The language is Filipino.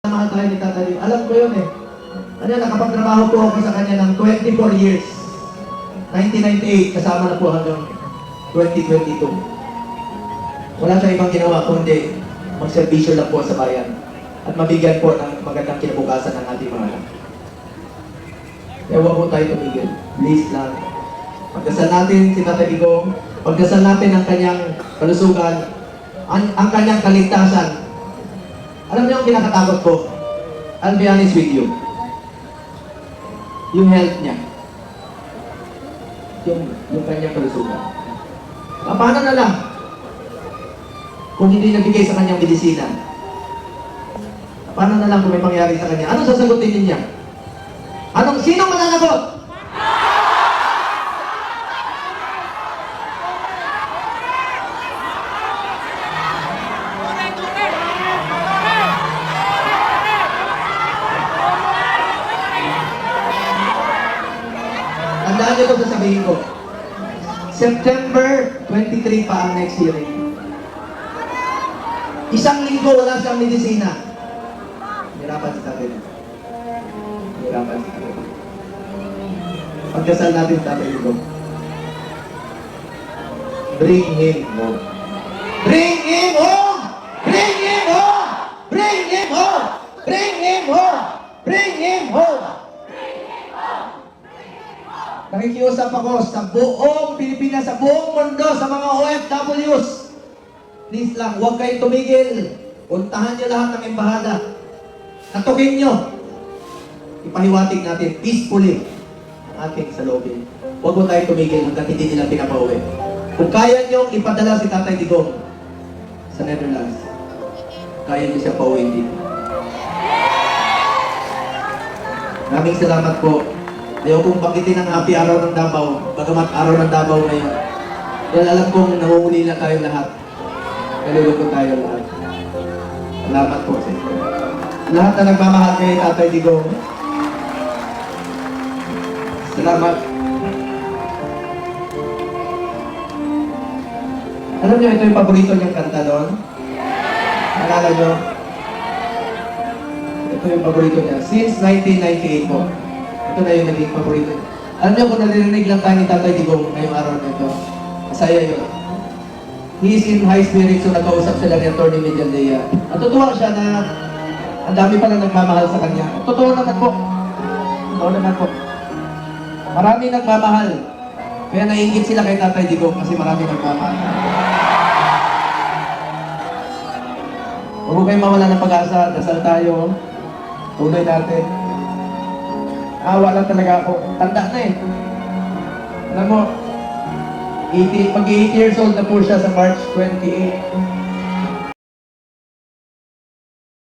Mahal tayo ni Tata Lim. Alam ko yun eh. Ano, nakapagtrabaho po ako sa kanya ng 24 years. 1998, kasama na po hanggang 2022. Wala siya ibang ginawa kundi magserbisyo lang po sa bayan at mabigyan po ng magandang kinabukasan ng ating mga anak. Kaya huwag po tayo tumigil. Please lang. Pagdasal natin si Tata Digong, pagdasal natin ang kanyang kalusugan, ang, ang kanyang kaligtasan. Alam niyo ang kinakatakot ko? I'll be honest with you. Yung health niya. Yung, yung kanyang kalusugan. Ah, paano na lang? Kung hindi nabigay sa kanyang medisina. Paano na lang kung may pangyari sa kanya? Anong sasagutin niya? Anong, sino mananagot? Tandaan niyo ito sasabihin ko. September 23 pa ang next hearing. Isang linggo wala siyang medisina. Hirapan si tatay. Hirapan si tatay. Pagkasal natin si tatay ito. Bring him home. Bring him home! Bring him home! Bring him home! Bring him home! Bring him home! Nakikiusap ako sa buong Pilipinas, sa buong mundo, sa mga OFWs. Please lang, huwag kayong tumigil. Puntahan niyo lahat ng embahada. Katukin niyo. Ipahiwatig natin peacefully ang ating salobin. Huwag mo tayo tumigil hanggang hindi nila pinapauwi. Kung kaya niyo ipadala si Tatay Digong sa Netherlands, kaya niyo siya pauwi dito. Maraming salamat po. Ayaw kong banggitin ang happy araw ng Davao, bagamat araw ng Davao ngayon. Dahil alam kong nangunguli na tayo lahat. Nalulungkot tayo lahat. Salamat po sa inyo. Lahat na nagmamahal kay Tatay Digong. Salamat. Alam niyo, ito yung paborito niyang kanta doon? Alala niyo? Ito yung paborito niya. Since 1998 po. Ito na yung naging paborito. Alam niyo kung naririnig lang tayo ni Tatay Digong ngayong araw na ito. Masaya yun. He is in high spirits so nakausap sila ni Atty. Medialdea. Natutuwa siya na ang dami pa lang nagmamahal sa kanya. Totoo naman po. Totoo naman po. Marami nagmamahal. Kaya naiingit sila kay Tatay Digong kasi marami nagmamahal. Huwag kayong mawala ng pag-asa. Dasal tayo. Tuloy natin. Awa lang talaga ako. Tanda na eh. Alam mo, 80, mag 80 years old na po siya sa March 28.